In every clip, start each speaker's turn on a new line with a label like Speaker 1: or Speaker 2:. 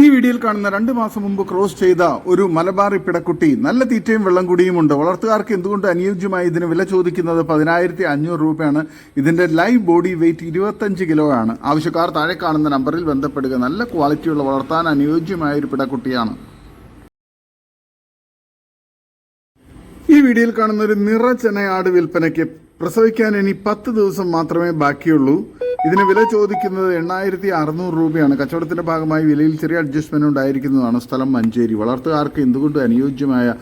Speaker 1: ഈ വീഡിയോയിൽ കാണുന്ന രണ്ട് മാസം മുമ്പ് ക്രോസ് ചെയ്ത ഒരു മലബാറി പിടക്കുട്ടി നല്ല തീറ്റയും വെള്ളം കുടിയുമുണ്ട്. വളർത്തുകാർക്ക് എന്തുകൊണ്ട് അനുയോജ്യമായി ഇതിന് വില ചോദിക്കുന്നത്? പതിനായിരത്തി അഞ്ഞൂറ് രൂപയാണ്. ഇതിന്റെ ലൈവ് ബോഡി വെയിറ്റ് ഇരുപത്തഞ്ച് കിലോ ആണ്. ആവശ്യക്കാർ താഴെ കാണുന്ന നമ്പറിൽ ബന്ധപ്പെടുക. നല്ല ക്വാളിറ്റിയുള്ള വളർത്താൻ അനുയോജ്യമായ ഒരു പിടക്കുട്ടിയാണ്. ഈ വീഡിയോയിൽ കാണുന്ന ഒരു നിറ ചെനയാട് വിൽപ്പനയ്ക്ക് പ്രസവിക്കാൻ ഇനി പത്ത് ദിവസം മാത്രമേ ബാക്കിയുള്ളൂ. ഇതിന് വില ചോദിക്കുന്നത് എണ്ണായിരത്തി അറുന്നൂറ് രൂപയാണ്. കച്ചവടത്തിന്റെ ഭാഗമായി വിലയിൽ ചെറിയ അഡ്ജസ്റ്റ്മെന്റ് ഉണ്ടായിരിക്കുന്നതാണ് സ്ഥലം മഞ്ചേരി. വളർത്തുകാർക്ക് എന്തുകൊണ്ടും അനുയോജ്യമായ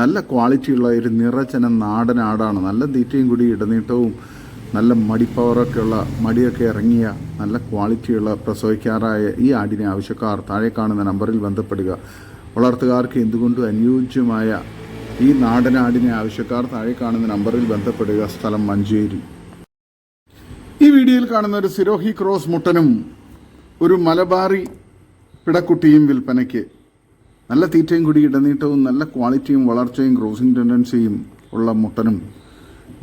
Speaker 1: നല്ല ക്വാളിറ്റിയുള്ള ഒരു നിറച്ചന നാടൻ ആടാണ്? നല്ല തീറ്റയും കൂടി ഇടനീട്ടവും നല്ല മടിപ്പവറൊക്കെ ഉള്ള മടിയൊക്കെ ഇറങ്ങിയ നല്ല ക്വാളിറ്റിയുള്ള പ്രസവിക്കാറായ ഈ ആടിനെ ആവശ്യക്കാർ താഴെ കാണുന്ന നമ്പറിൽ ബന്ധപ്പെടുക. വളർത്തുകാർക്ക് എന്തുകൊണ്ടും അനുയോജ്യമായ ഈ നാടനാടിനെ ആവശ്യക്കാർ താഴെ കാണുന്ന നമ്പറിൽ ബന്ധപ്പെടുക സ്ഥലം മഞ്ചേരി. വീഡിയോയിൽ കാണുന്ന ഒരു സിരോഹി ക്രോസ് മുട്ടനും ഒരു മലബാറി പിടക്കുട്ടിയും വിൽപ്പനയ്ക്ക് നല്ല തീറ്റയും കൂടി ഇടനീട്ടവും നല്ല ക്വാളിറ്റിയും വളർച്ചയും ക്രോസിംഗ് ടെൻഡൻസിയും ഉള്ള മുട്ടനും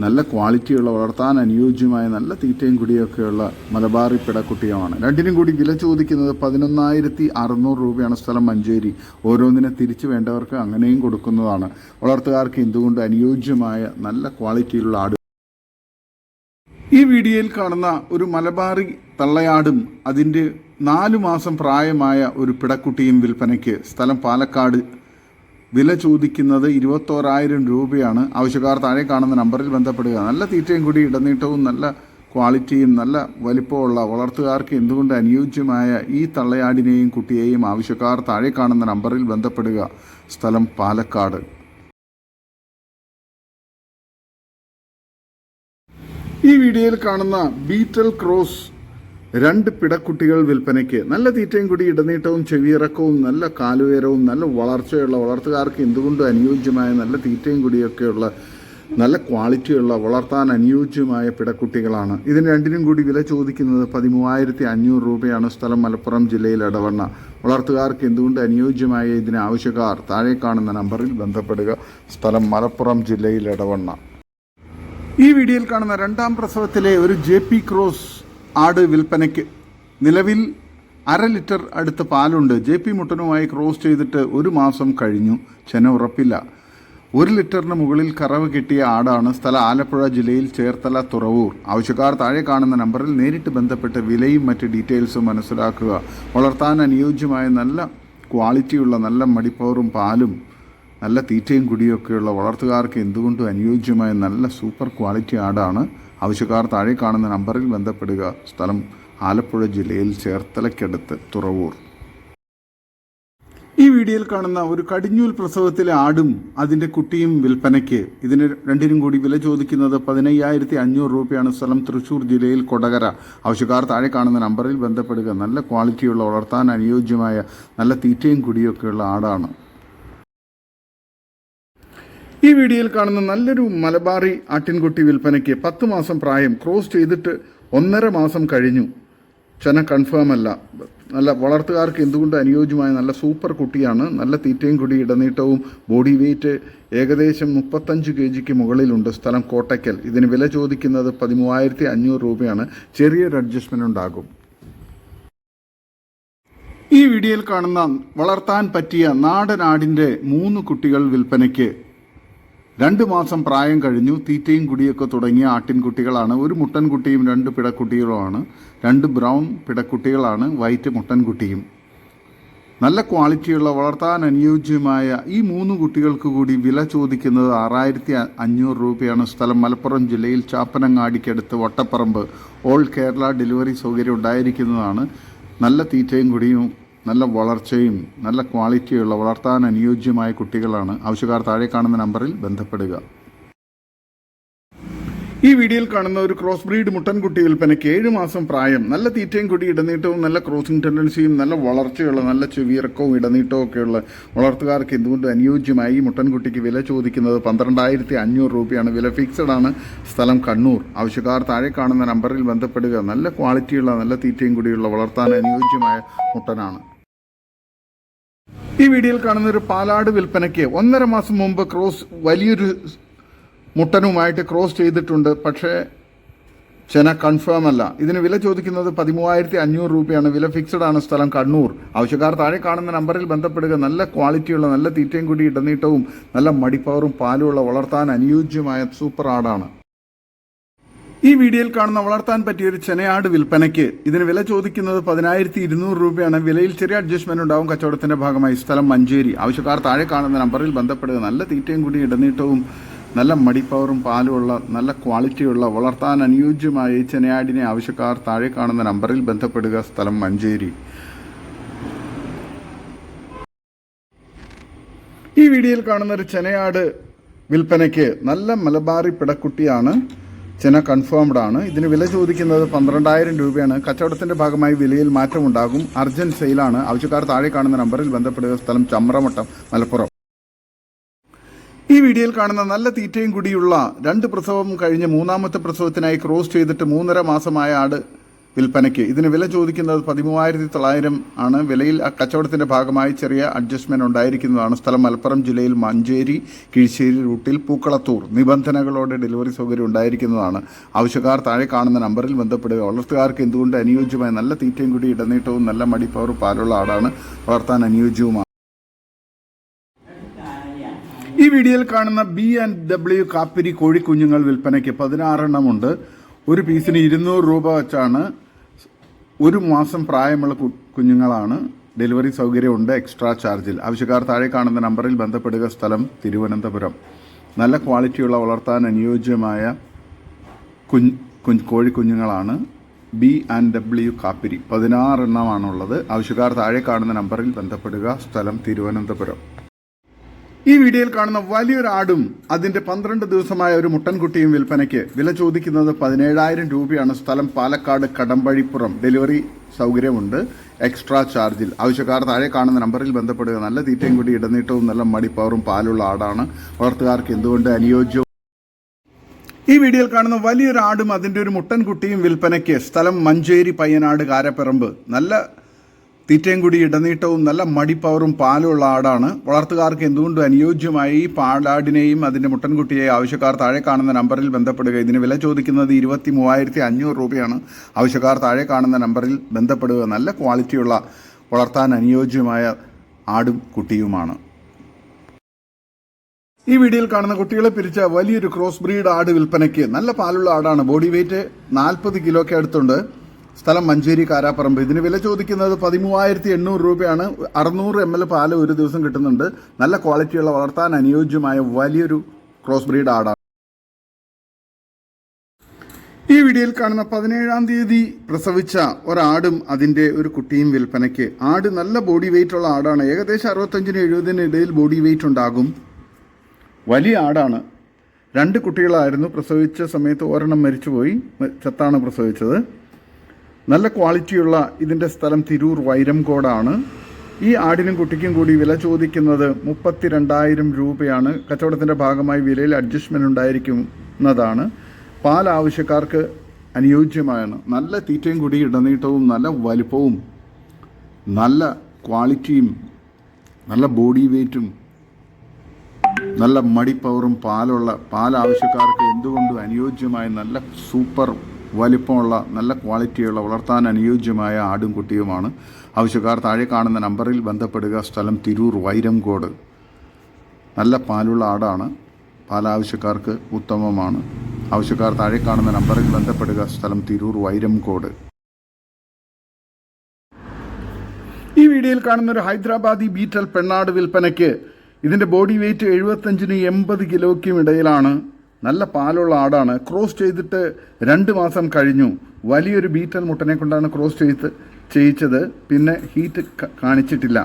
Speaker 1: നല്ല ക്വാളിറ്റിയുള്ള വളർത്താൻ അനുയോജ്യമായ നല്ല തീറ്റയും കുടിയൊക്കെയുള്ള മലബാറി പിടക്കുട്ടിയുമാണ്. രണ്ടിനും കൂടി വില ചോദിക്കുന്നത് പതിനൊന്നായിരത്തി അറുന്നൂറ് രൂപയാണ് സ്ഥലം മഞ്ചേരി. ഓരോന്നിനെ തിരിച്ചു വേണ്ടവർക്ക് അങ്ങനെയും കൊടുക്കുന്നതാണ്. വളർത്തുകാർക്ക് എന്തുകൊണ്ട് അനുയോജ്യമായ നല്ല ക്വാളിറ്റിയിലുള്ള ആട് ഈ വീഡിയോയിൽ കാണുന്ന ഒരു മലബാറി തള്ളയാടും അതിന്റെ നാലു മാസം പ്രായമായ ഒരു പിടക്കുട്ടിയും വിൽപ്പനയ്ക്ക് സ്ഥലം പാലക്കാട് വില ചോദിക്കുന്നത് ഇരുപത്തോരായിരം രൂപയാണ്. ആവശ്യക്കാർ താഴെ കാണുന്ന നമ്പറിൽ ബന്ധപ്പെടുക. നല്ല തീറ്റയും കൂടി ഇടനീട്ടവും നല്ല ക്വാളിറ്റിയും നല്ല വലിപ്പമുള്ള വളർത്തുകാർക്ക് എന്തുകൊണ്ട് അനുയോജ്യമായ ഈ തള്ളയാടിനെയും കുട്ടിയെയും ആവശ്യക്കാർ താഴെ കാണുന്ന നമ്പറിൽ ബന്ധപ്പെടുക. സ്ഥലം പാലക്കാട്. ഈ വീഡിയോയിൽ കാണുന്ന ബീറ്റൽ ക്രോസ് രണ്ട് പിടക്കുട്ടികൾ വിൽപ്പനയ്ക്ക് നല്ല തീറ്റയും കൂടി ഇടനീട്ടവും ചെവിയിറക്കവും നല്ല കാലുയരവും നല്ല വളർച്ചയുള്ള വളർത്തുകാർക്ക് എന്തുകൊണ്ടും അനുയോജ്യമായ നല്ല തീറ്റയും കൂടിയൊക്കെയുള്ള നല്ല ക്വാളിറ്റിയുള്ള വളർത്താൻ അനുയോജ്യമായ പിടക്കുട്ടികളാണ്. ഇതിന് രണ്ടിനും കൂടി വില ചോദിക്കുന്നത് പതിമൂവായിരത്തി അഞ്ഞൂറ് രൂപയാണ് സ്ഥലം മലപ്പുറം ജില്ലയിൽ ഇടവണ്ണ വളർത്തുകാർക്ക് എന്തുകൊണ്ട് അനുയോജ്യമായ ഇതിന് ആവശ്യക്കാർ? താഴെ കാണുന്ന നമ്പറിൽ ബന്ധപ്പെടുക. സ്ഥലം മലപ്പുറം ജില്ലയിൽ ഇടവണ്ണ ഈ വീഡിയോയിൽ കാണുന്ന രണ്ടാം പ്രസവത്തിലെ ഒരു ജെ പി ക്രോസ് ആട് വിൽപ്പനയ്ക്ക് നിലവിൽ അര ലിറ്റർ അടുത്ത് പാലുണ്ട്. ജെ പി മുട്ടനുമായി ക്രോസ് ചെയ്തിട്ട് ഒരു മാസം കഴിഞ്ഞു. ചെന ഉറപ്പില്ല. ഒരു ലിറ്ററിന് മുകളിൽ കറവ് കിട്ടിയ ആടാണ് സ്ഥല ആലപ്പുഴ ജില്ലയിൽ ചേർത്തല തുറവൂർ. ആവശ്യക്കാർ താഴെ കാണുന്ന നമ്പറിൽ നേരിട്ട് ബന്ധപ്പെട്ട് വിലയും മറ്റ് ഡീറ്റെയിൽസും മനസ്സിലാക്കുക. വളർത്താൻ അനുയോജ്യമായ നല്ല ക്വാളിറ്റിയുള്ള നല്ല മടിപ്പവറും പാലും നല്ല തീറ്റയും കുടിയൊക്കെയുള്ള വളർത്തുകാർക്ക് എന്തുകൊണ്ടും അനുയോജ്യമായ നല്ല സൂപ്പർ ക്വാളിറ്റി ആടാണ് ആവശ്യക്കാർ താഴെ കാണുന്ന നമ്പറിൽ ബന്ധപ്പെടുക. സ്ഥലം ആലപ്പുഴ ജില്ലയിൽ ചേർത്തലയ്ക്കടുത്ത് തുറവൂർ. ഈ വീഡിയോയിൽ കാണുന്ന ഒരു കടിഞ്ഞൂൽ പ്രസവത്തിലെ ആടും അതിന്റെ കുട്ടിയും വിൽപ്പനയ്ക്ക് ഇതിന് രണ്ടിനും കൂടി വില ചോദിക്കുന്നത് പതിനയ്യായിരത്തി അഞ്ഞൂറ് രൂപയാണ്. സ്ഥലം തൃശ്ശൂർ ജില്ലയിൽ കൊടകര. ആവശ്യക്കാർ താഴെ കാണുന്ന നമ്പറിൽ ബന്ധപ്പെടുക. നല്ല ക്വാളിറ്റിയുള്ള വളർത്താൻ അനുയോജ്യമായ നല്ല തീറ്റയും കുടിയൊക്കെയുള്ള ആടാണ്. ഈ വീഡിയോയിൽ കാണുന്ന നല്ലൊരു മലബാറി ആട്ടിൻകുട്ടി വിൽപ്പനയ്ക്ക് പത്ത് മാസം പ്രായം ക്രോസ് ചെയ്തിട്ട് ഒന്നര മാസം കഴിഞ്ഞു. ചെന കൺഫേം അല്ല. നല്ല വളർത്തുകാർക്ക് എന്തുകൊണ്ട് അനുയോജ്യമായ നല്ല സൂപ്പർ കുട്ടിയാണ്? നല്ല തീറ്റയും കുടി ഇടനീട്ടവും ബോഡി വെയിറ്റ് ഏകദേശം മുപ്പത്തഞ്ച് കെ ജിക്ക് മുകളിലുണ്ട് സ്ഥലം കോട്ടയ്ക്കൽ. ഇതിന് വില ചോദിക്കുന്നത് പതിമൂവായിരത്തി അഞ്ഞൂറ് രൂപയാണ് ചെറിയൊരു അഡ്ജസ്റ്റ്മെന്റ് ഉണ്ടാകും. ഈ വീഡിയോയിൽ കാണുന്ന വളർത്താൻ പറ്റിയ നാടനാടിന്റെ മൂന്ന് കുട്ടികൾ വിൽപ്പനയ്ക്ക് രണ്ട് മാസം പ്രായം കഴിഞ്ഞു തീറ്റയും കുടിയൊക്കെ തുടങ്ങിയ ആട്ടിൻകുട്ടികളാണ്. ഒരു മുട്ടൻകുട്ടിയും രണ്ട് പിടക്കുട്ടികളുമാണ്. രണ്ട് ബ്രൗൺ പിടക്കുട്ടികളാണ് വൈറ്റ് മുട്ടൻകുട്ടിയും. നല്ല ക്വാളിറ്റിയുള്ള വളർത്താൻ അനുയോജ്യമായ ഈ മൂന്ന് കുട്ടികൾക്ക് കൂടി വില ചോദിക്കുന്നത് ആറായിരത്തി അഞ്ഞൂറ് രൂപയാണ് സ്ഥലം. മലപ്പുറം ജില്ലയിൽ ചാപ്പനങ്ങാടിക്കടുത്ത് വട്ടപ്പറമ്പ് ഓൾ കേരള ഡെലിവറി സൗകര്യം ഉണ്ടായിരിക്കുന്നതാണ്. നല്ല തീറ്റയും കുടിയും നല്ല വളർച്ചയും നല്ല ക്വാളിറ്റിയുള്ള വളർത്താൻ അനുയോജ്യമായ കുട്ടികളാണ് ആവശ്യക്കാർ. താഴെ കാണുന്ന നമ്പറിൽ ബന്ധപ്പെടുക. ഈ വീഡിയോയിൽ കാണുന്ന ഒരു ക്രോസ് ബ്രീഡ് മുട്ടൻകുട്ടി വിൽപ്പനയ്ക്ക് ഏഴ് മാസം പ്രായം നല്ല തീറ്റയും കൂടി ഇടനീട്ടവും നല്ല ക്രോസിംഗ് ടെൻഡൻസിയും നല്ല വളർച്ചയുള്ള നല്ല ചെവിയിറക്കവും ഇടനീട്ടവും ഒക്കെയുള്ള വളർത്തുകാർക്ക് എന്തുകൊണ്ട് അനുയോജ്യമായി ഈ മുട്ടൻകുട്ടിക്ക് വില ചോദിക്കുന്നത്? പന്ത്രണ്ടായിരത്തി അഞ്ഞൂറ് രൂപയാണ്. വില ഫിക്സഡ് ആണ്. സ്ഥലം കണ്ണൂർ. ആവശ്യക്കാർ താഴെ കാണുന്ന നമ്പറിൽ ബന്ധപ്പെടുക. നല്ല ക്വാളിറ്റിയുള്ള നല്ല തീറ്റയും കൂടിയുള്ള വളർത്താൻ അനുയോജ്യമായ മുട്ടനാണ്. ഈ വീഡിയോയിൽ കാണുന്ന ഒരു പാലാട് വിൽപ്പനയ്ക്ക് ഒന്നര മാസം മുമ്പ് ക്രോസ് വലിയൊരു മുട്ടനുമായിട്ട് ക്രോസ് ചെയ്തിട്ടുണ്ട്. പക്ഷേ ചെന കൺഫേം അല്ല. ഇതിന് വില ചോദിക്കുന്നത് പതിമൂവായിരത്തി അഞ്ഞൂറ് രൂപയാണ്. വില ഫിക്സഡ് ആണ് സ്ഥലം കണ്ണൂർ. ആവശ്യക്കാർ താഴെ കാണുന്ന നമ്പറിൽ ബന്ധപ്പെടുക. നല്ല ക്വാളിറ്റിയുള്ള നല്ല തീറ്റയും കൂടി ഇടനീട്ടവും നല്ല മടിപ്പവറും പാലുമുള്ള വളർത്താൻ അനുയോജ്യമായ സൂപ്പർ ആടാണ്. ഈ വീഡിയോയിൽ കാണുന്ന വളർത്താൻ പറ്റിയ ഒരു ചെനയാട് വിൽപ്പനയ്ക്ക് ഇതിന് വില ചോദിക്കുന്നത് പതിനായിരത്തി ഇരുന്നൂറ് രൂപയാണ്. വിലയിൽ ചെറിയ അഡ്ജസ്റ്റ്മെന്റ് ഉണ്ടാവും. കച്ചവടത്തിന്റെ ഭാഗമായി സ്ഥലം മഞ്ചേരി. ആവശ്യക്കാർ താഴെ കാണുന്ന നമ്പറിൽ ബന്ധപ്പെടുക. നല്ല തീറ്റയും കൂടി ഇടനീട്ടവും നല്ല മടിപ്പവറും പാലുമുള്ള നല്ല ക്വാളിറ്റിയുള്ള വളർത്താൻ അനുയോജ്യമായ ഈ ചെനയാടിനെ ആവശ്യക്കാർ താഴെ കാണുന്ന നമ്പറിൽ ബന്ധപ്പെടുക. സ്ഥലം മഞ്ചേരി. ഈ വീഡിയോയിൽ കാണുന്ന ഒരു ചെനയാട് വിൽപ്പനയ്ക്ക് നല്ല മലബാറി പിടക്കുട്ടിയാണ് ചെന കൺഫേംഡ് ആണ്. ഇതിന് വില ചോദിക്കുന്നത് പന്ത്രണ്ടായിരം രൂപയാണ്. കച്ചവടത്തിന്റെ ഭാഗമായി വിലയിൽ മാറ്റമുണ്ടാകും. അർജന്റ് സെയിലാണ് ആവശ്യക്കാർ താഴെ കാണുന്ന നമ്പറിൽ ബന്ധപ്പെടുക. സ്ഥലം ചമ്രമട്ടം മലപ്പുറം. ഈ വീഡിയോയിൽ കാണുന്ന നല്ല തീറ്റയും കൂടിയുള്ള രണ്ട് പ്രസവം കഴിഞ്ഞ് മൂന്നാമത്തെ പ്രസവത്തിനായി ക്രോസ് ചെയ്തിട്ട് മൂന്നര മാസമായ ആട് വിൽപ്പനയ്ക്ക്. ഇതിന് വില ചോദിക്കുന്നത് പതിമൂവായിരത്തി തൊള്ളായിരം ആണ്. വിലയിൽ കച്ചവടത്തിന്റെ ഭാഗമായി ചെറിയ അഡ്ജസ്റ്റ്മെന്റ് ഉണ്ടായിരിക്കുന്നതാണ് സ്ഥലം. മലപ്പുറം ജില്ലയിൽ മഞ്ചേരി കിഴിശ്ശേരി റൂട്ടിൽ പൂക്കളത്തൂർ നിബന്ധനകളോടെ ഡെലിവറി സൗകര്യം ഉണ്ടായിരിക്കുന്നതാണ്. ആവശ്യക്കാർ താഴെ കാണുന്ന നമ്പറിൽ ബന്ധപ്പെടുക. വളർത്തുകാർക്ക് എന്തുകൊണ്ട് അനുയോജ്യമായ നല്ല തീറ്റയും കൂടി ഇടനീട്ടവും നല്ല മടിപ്പവർ പാലുള്ള ആടാണ് വളർത്താൻ അനുയോജ്യവുമാണ് ഈ വീഡിയോയിൽ കാണുന്ന ബി ആൻഡ് ഡബ്ല്യു കാപ്പിരി കോഴിക്കുഞ്ഞുങ്ങൾ വിൽപ്പനയ്ക്ക് പതിനാറെണ്ണമുണ്ട്. ഒരു പീസിന് ഇരുന്നൂറ് രൂപ വെച്ചാണ് ഒരു മാസം പ്രായമുള്ള കുഞ്ഞുങ്ങളാണ് ഡെലിവറി സൗകര്യമുണ്ട് എക്സ്ട്രാ ചാർജിൽ. ആവശ്യക്കാർ താഴെ കാണുന്ന നമ്പറിൽ ബന്ധപ്പെടുക സ്ഥലം തിരുവനന്തപുരം. നല്ല ക്വാളിറ്റിയുള്ള വളർത്താൻ അനുയോജ്യമായ കുഞ്ഞ് കുഞ്ഞ് കോഴിക്കുഞ്ഞുങ്ങളാണ് ബി ആൻഡ് ഡബ്ല്യു കാപ്പിരി. പതിനാറെണ്ണമാണുള്ളത്. ആവശ്യക്കാർ താഴെ കാണുന്ന നമ്പറിൽ ബന്ധപ്പെടുക സ്ഥലം തിരുവനന്തപുരം. ഈ വീഡിയോയിൽ കാണുന്ന വലിയൊരു ആടും അതിന്റെ പന്ത്രണ്ട് ദിവസമായ ഒരു മുട്ടൻകുട്ടിയും വിൽപ്പനയ്ക്ക് വില ചോദിക്കുന്നത് പതിനേഴായിരം രൂപയാണ്. സ്ഥലം പാലക്കാട് കടമ്പഴിപ്പുറം. ഡെലിവറി സൗകര്യമുണ്ട്. എക്സ്ട്രാ ചാർജിൽ. ആവശ്യക്കാർ താഴെ കാണുന്ന നമ്പറിൽ ബന്ധപ്പെടുക. നല്ല തീറ്റയും കൂടി ഇടനീട്ടവും നല്ല മടിപ്പവറും പാലുള്ള ആടാണ്. വളർത്തുകാർക്ക് എന്തുകൊണ്ട് അനുയോജ്യവും ഈ വീഡിയോയിൽ കാണുന്ന വലിയൊരു ആടും അതിന്റെ ഒരു മുട്ടൻകുട്ടിയും വിൽപ്പനയ്ക്ക്. സ്ഥലം മഞ്ചേരി പയ്യനാട് കാരപ്പറമ്പ്. നല്ല തീറ്റയും കൂടി ഇടനീട്ടവും നല്ല മടിപ്പവറും പാലുമുള്ള ആടാണ്. വളർത്തുകാർക്ക് എന്തുകൊണ്ടും അനുയോജ്യമായി പാലാടിനെയും അതിന്റെ മുട്ടൻകുട്ടിയെ ആവശ്യക്കാർ താഴെ കാണുന്ന നമ്പറിൽ ബന്ധപ്പെടുക? ഇതിന് വില ചോദിക്കുന്നത് ഇരുപത്തി മൂവായിരത്തി അഞ്ഞൂറ് രൂപയാണ്. ആവശ്യക്കാർ താഴെ കാണുന്ന നമ്പറിൽ ബന്ധപ്പെടുക. നല്ല ക്വാളിറ്റിയുള്ള വളർത്താൻ അനുയോജ്യമായ ആടും കുട്ടിയുമാണ്. ഈ വീഡിയോയിൽ കാണുന്ന കുട്ടികളെ പിരിച്ച വലിയൊരു ക്രോസ് ബ്രീഡ് ആട് വിൽപ്പനയ്ക്ക് നല്ല പാലുള്ള ആടാണ്. ബോഡി വെയിറ്റ് നാൽപ്പത് കിലോയ്ക്ക് അടുത്തുണ്ട്. സ്ഥലം മഞ്ചേരി കാരാപ്പറമ്പ്. ഇതിന് വില ചോദിക്കുന്നത് പതിമൂവായിരത്തി എണ്ണൂറ് രൂപയാണ്. അറുന്നൂറ് എം എൽ പാൽ ഒരു ദിവസം കിട്ടുന്നുണ്ട്. നല്ല ക്വാളിറ്റിയുള്ള വളർത്താൻ അനുയോജ്യമായ വലിയൊരു ക്രോസ് ബ്രീഡ് ആടാണ്. ഈ വീഡിയോയിൽ കാണുന്ന പതിനേഴാം തീയതി പ്രസവിച്ച ഒരാടും അതിന്റെ ഒരു കുട്ടിയും വിൽപ്പനയ്ക്ക്. ആട് നല്ല ബോഡി വെയിറ്റ് ഉള്ള ആടാണ്. ഏകദേശം അറുപത്തഞ്ചിന് എഴുപതിന് ഇടയിൽ ബോഡി വെയിറ്റ് ഉണ്ടാകും. വലിയ ആടാണ്. രണ്ട് കുട്ടികളായിരുന്നു. പ്രസവിച്ച സമയത്ത് ഒരെണ്ണം മരിച്ചുപോയി. ചത്താണ് പ്രസവിച്ചത്. നല്ല ക്വാളിറ്റിയുള്ള ഇതിന്റെ സ്ഥലം തിരൂർ വൈരംകോടാണ്. ഈ ആടിനും കുട്ടിക്കും കൂടി വില ചോദിക്കുന്നത് മുപ്പത്തി രണ്ടായിരം രൂപയാണ്. കച്ചവടത്തിന്റെ ഭാഗമായി വിലയിൽ അഡ്ജസ്റ്റ്മെന്റ് ഉണ്ടായിരിക്കുന്നതാണ്. പാൽ ആവശ്യക്കാർക്ക് അനുയോജ്യമാണ്. നല്ല തീറ്റയും കൂടി ഇടനീട്ടവും നല്ല വലിപ്പവും നല്ല ക്വാളിറ്റിയും നല്ല ബോഡി വെയ്റ്റും നല്ല മടിപ്പവറും പാലുള്ള പാൽ ആവശ്യക്കാർക്ക് എന്തുകൊണ്ടും അനുയോജ്യമായ നല്ല സൂപ്പർ വലിപ്പമുള്ള നല്ല ക്വാളിറ്റിയുള്ള വളർത്താൻ അനുയോജ്യമായ ആടും കുട്ടിയുമാണ്. ആവശ്യക്കാർ താഴെ കാണുന്ന നമ്പറിൽ ബന്ധപ്പെടുക. സ്ഥലം തിരൂർ വൈരംകോട്. നല്ല പാലുള്ള ആടാണ്. പാലാവശ്യക്കാർക്ക് ഉത്തമമാണ്. ആവശ്യക്കാർ താഴെ കാണുന്ന നമ്പറിൽ ബന്ധപ്പെടുക. സ്ഥലം തിരൂർ വൈരംകോട്. ഈ വീഡിയോയിൽ കാണുന്ന ഒരു ഹൈദരാബാദി ബീറ്റൽ പെണ്ണാട് വിൽപ്പനയ്ക്ക് ഇതിന്റെ ബോഡി വെയിറ്റ് എഴുപത്തഞ്ചിന് എൺപത് കിലോയ്ക്കും ഇടയിലാണ്. നല്ല പാലുള്ള ആടാണ്. ക്രോസ് ചെയ്തിട്ട് രണ്ട് മാസം കഴിഞ്ഞു. വലിയൊരു ബീറ്റൽ മുട്ടനെ കൊണ്ടാണ് ക്രോസ് ചെയ്ത് ചെയ്യിച്ചത്. പിന്നെ ഹീറ്റ് കാണിച്ചിട്ടില്ല.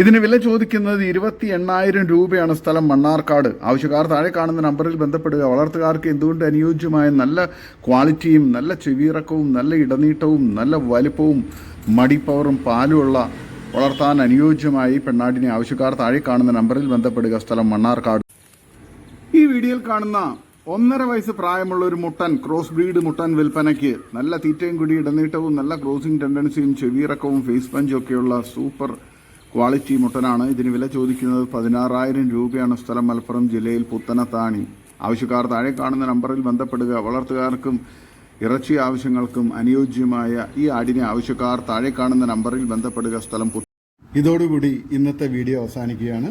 Speaker 1: ഇതിന് വില ചോദിക്കുന്നത് ഇരുപത്തി എണ്ണായിരം രൂപയാണ് സ്ഥലം മണ്ണാർക്കാട്. ആവശ്യക്കാർ താഴെ കാണുന്ന നമ്പറിൽ ബന്ധപ്പെടുക. വളർത്തുകാർക്ക് എന്തുകൊണ്ട് അനുയോജ്യമായ നല്ല ക്വാളിറ്റിയും നല്ല ചെവിയിറക്കവും നല്ല ഇടനീട്ടവും നല്ല വലിപ്പവും മടിപ്പവറും പാലുമുള്ള വളർത്താൻ അനുയോജ്യമായി പെണ്ണാടിനെ ആവശ്യക്കാർ താഴെ കാണുന്ന നമ്പറിൽ ബന്ധപ്പെടുക. സ്ഥലം മണ്ണാർക്കാട്. ഈ വീഡിയോയിൽ കാണുന്ന ഒന്നര വയസ്സ് പ്രായമുള്ള ഒരു മുട്ടൻ ക്രോസ് ബ്രീഡ് മുട്ടൻ വിൽപ്പനയ്ക്ക് നല്ല തീറ്റയും കൂടി ഇടനീട്ടവും നല്ല ക്രോസിംഗ് ടെൻഡൻസിയും ചെവിയിറക്കവും ഫേസ് പഞ്ചും ഒക്കെയുള്ള സൂപ്പർ ക്വാളിറ്റി മുട്ടനാണ്. ഇതിന് വില ചോദിക്കുന്നത് പതിനാറായിരം രൂപയാണ്. സ്ഥലം മലപ്പുറം ജില്ലയിൽ പുത്തനത്താണി. ആവശ്യക്കാർ താഴെ കാണുന്ന നമ്പറിൽ ബന്ധപ്പെടുക. വളർത്തുകാർക്കും ഇറച്ചി ആവശ്യങ്ങൾക്കും അനുയോജ്യമായ ഈ ആടിനെ ആവശ്യക്കാർ താഴെ കാണുന്ന നമ്പറിൽ ബന്ധപ്പെടുക. സ്ഥലം ഇതോടുകൂടി ഇന്നത്തെ വീഡിയോ അവസാനിക്കുകയാണ്.